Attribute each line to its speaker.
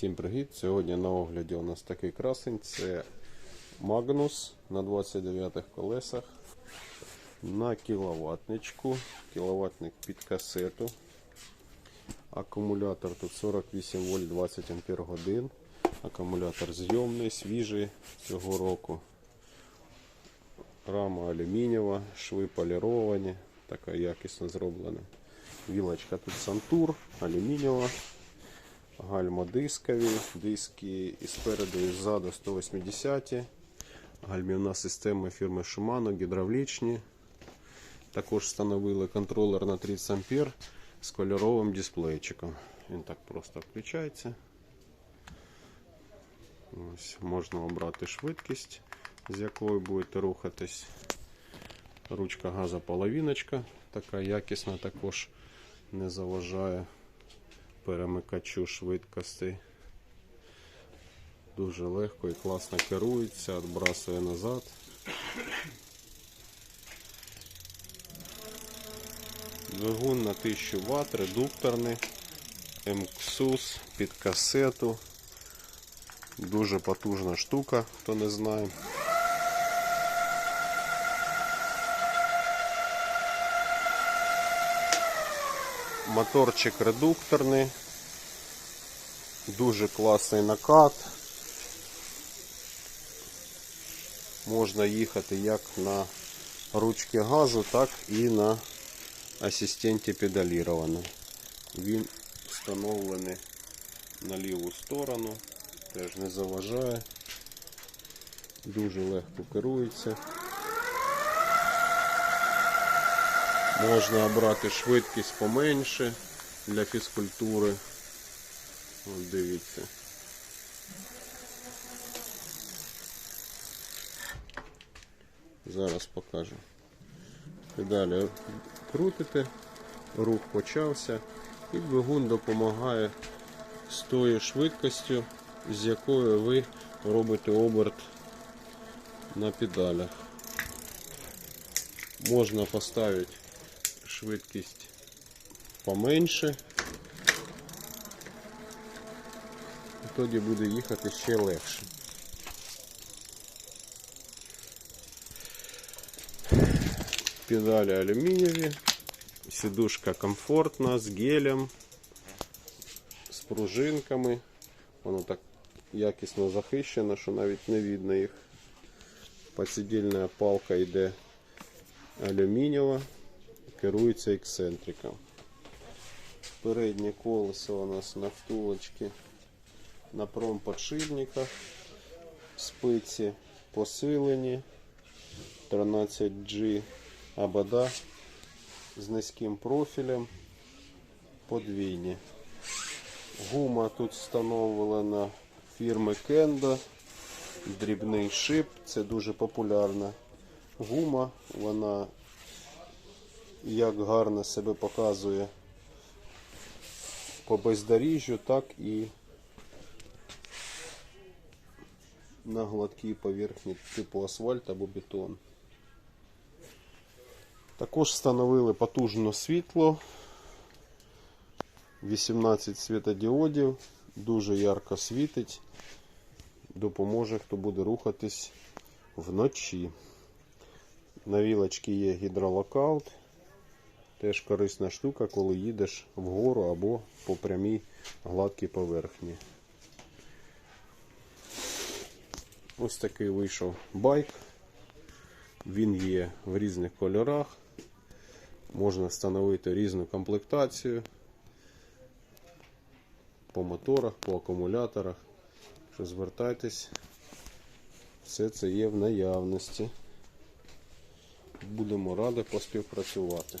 Speaker 1: Всім привіт! Сьогодні на огляді у нас такий красень. Це Magnus на 29 колесах на кіловатничку. Кіловатник під касету. Акумулятор тут 48 вольт 20 ампер годин. Акумулятор зйомний, свіжий цього року. Рама алюмінієва, шви поліровані, така якісно зроблена. Вілочка тут Сантур, алюмінієва. Гальма дискові, диски і спереду і ззаду 180. Гальмівна система фірми Shimano, гідравлічні. Також встановили контролер на 30 ампер з кольоровим дисплейчиком. Він так просто включається. Ось, можна обрати швидкість, з якою будете рухатись. Ручка газа половиночка, така якісна, також не заважає перемикачу швидкостей. Дуже легко і класно керується, відбрасує назад. Двигун на 1000 Вт, редукторний, МКСУС під касету. Дуже потужна штука, хто не знає. Моторчик редукторний. Дуже класний накат. Можна їхати як на ручки газу, так і на асистенті педалірований. Він встановлений на ліву сторону, теж не заважає, дуже легко керується. Можна обрати швидкість поменше для фізкультури. От дивіться. Зараз покажу. Педалі крутите, рух почався і двигун допомагає з тою швидкістю, з якою ви робите оберт на педалях. Можна поставити швидкість поменше. І тоді буде їхати ще легше. Педалі алюмінієві, сідушка комфортна, з гелем, з пружинками. Воно так якісно захищено, що навіть не видно їх. Подсидільна палка йде алюмінієва, керується ексцентриком. Переднє колесо у нас на втулочці на промподшипниках, спиці посилені, 13G абада з низьким профілем, подвійні. Гума тут встановлена фірми Kendo, дрібний шип, це дуже популярна гума, вона як гарно себе показує по бездоріжжю, так і на гладкій поверхні типу асфальт або бетон. Також встановили потужне світло, 18 світодіодів, дуже ярко світить, допоможе, хто буде рухатись вночі. На вілочці є гідролокаут. Теж корисна штука, коли їдеш вгору або по прямій гладкій поверхні. Ось такий вийшов байк. Він є в різних кольорах. Можна встановити різну комплектацію по моторах, по акумуляторах. Що звертайтесь, все це є в наявності. Будемо раді поспівпрацювати.